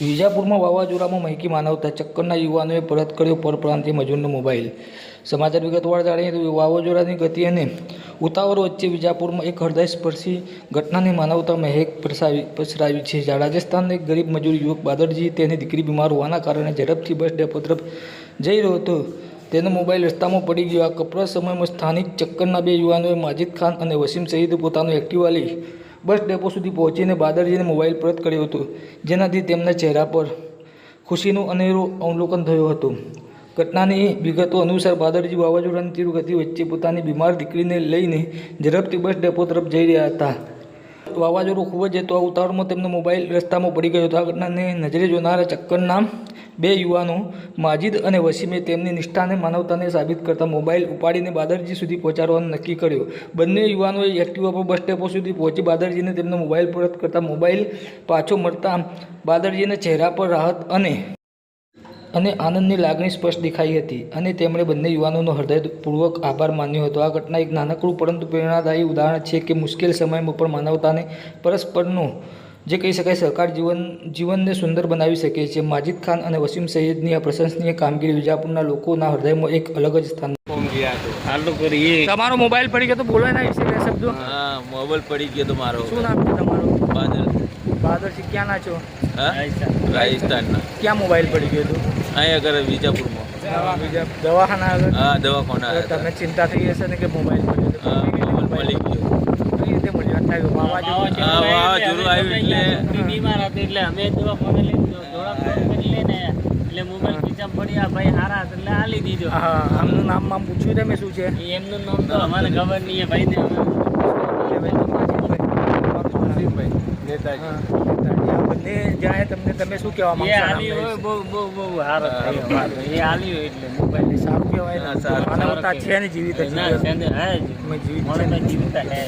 વિજાપુરમાં વાવાઝોડામાં મહેકી માનવતા ચક્કરના યુવાનોએ પરત કર્યો પરપ્રાંતીય મજૂરનો મોબાઈલ. સમાચાર વિગતવાર જાણીએ તો વાવાઝોડાની ગતિ અને ઉતાવળ વચ્ચે વિજાપુરમાં એક હૃદયસ્પર્શી ઘટનાની માનવતા મહેક પ્રસાવી પસરાવી છે. રાજસ્થાનના એક ગરીબ મજૂર યુવક બાદરજી, તેની દીકરી બીમાર હોવાના કારણે ઝડપથી બસ ડેપો તરફ જઈ રહ્યો હતો. તેનો મોબાઈલ રસ્તામાં પડી ગયો. આ કપરા સમયમાં સ્થાનિક ચક્કરના બે યુવાનોએ માજિદ ખાન અને વસીમ સઈદ પોતાનો એક્ટિવા લઈ બસ ડેપો સુધી પહોંચીને બાદરજીને મોબાઈલ પરત કર્યો હતો, જેનાથી તેમના ચહેરા પર ખુશીનું અનેરું અવલોકન થયું હતું. ઘટનાની વિગતો અનુસાર બાદરજી વાવાઝોડાની તીવ્ર ગતિ વચ્ચે પોતાની બીમાર દીકરીને લઈને ઝડપથી બસ ડેપો તરફ જઈ રહ્યા હતા. વાવાઝોડું ખૂબ જ હતું આ ઉતાવળમાં તેમનો મોબાઈલ રસ્તામાં પડી ગયો હતો. આ ઘટનાને નજરે જોનારા ચક્કરના બે યુવાનો, માજીદ અને વસીમે, તેમની નિષ્ઠાને, માનવતાને સાબિત કરતા મોબાઈલ ઉપાડીને બાદરજી સુધી પહોંચાડવાનું નક્કી કર્યું. બંને યુવાનોએ એક્ટિવા પર બસ સ્ટેપો સુધી પહોંચી બાદરજીને તેમનો મોબાઈલ પરત કરતા મોબાઈલ પાછો મળતા બાદરજીના ચહેરા પર રાહત અને અને આનંદની લાગણી સ્પષ્ટ દેખાઈ હતી અને તેમણે બંને યુવાનોનો હૃદયપૂર્વક આભાર માન્યો હતો. આ ઘટના એક નાનકડું પરંતુ પ્રેરણાદાયી ઉદાહરણ છે કે મુશ્કેલ સમયમાં પણ માનવતાને પરસ્પરનો જે કહી શકાય સહકાર જીવન, જીવનને સુંદર બનાવી શકે છે. માજિદ ખાન અને વસીમ સૈયદની આ પ્રશંસનીય કામગીરી વિજાપુરના લોકોના હૃદયમાં એક અલગ જ સ્થાન કરીએ તમારો મોબાઈલ પડી ગયો તો બોલો ના વિશે બે શબ્દો. હા મોબાઈલ પડી ગયો તો મારો. શું નામ છે તમારું? બાદર બાદર છે? ક્યાં ના છો રાજસ્થાનના ક્યાં મોબાઈલ પડી ગયો હતો? અહીંયા આગળ વિજાપુરમાં. બીજા દવાખાના આગળ? હા દવાખાના તમને ચિંતા થઈ હશે ને કે મોબાઈલ પડ્યો. મોબાઈલ મળી ગયો વાવાઝોડું આવ્યું એટલે બીમાર હતી એટલે અમે દવાખાને લઈને પડ્યા ભાઈ હારા એટલે હાલી દીધો. હા આમનું નામમાં પૂછ્યું તમે શું છે? એમનું નામ તો અમારે ખબર નહીં એ ભાઈ હા, આ બંને જાય તમને તમે શું કહેવા હોય બહુ બહુ બહુ હારો એ હોય એટલે. મોબાઈલ સારું કહેવાય હા, સારું. માનવતા છે ને જીવિત જ ના છે. હે જીવિત છે. જીવતા હે.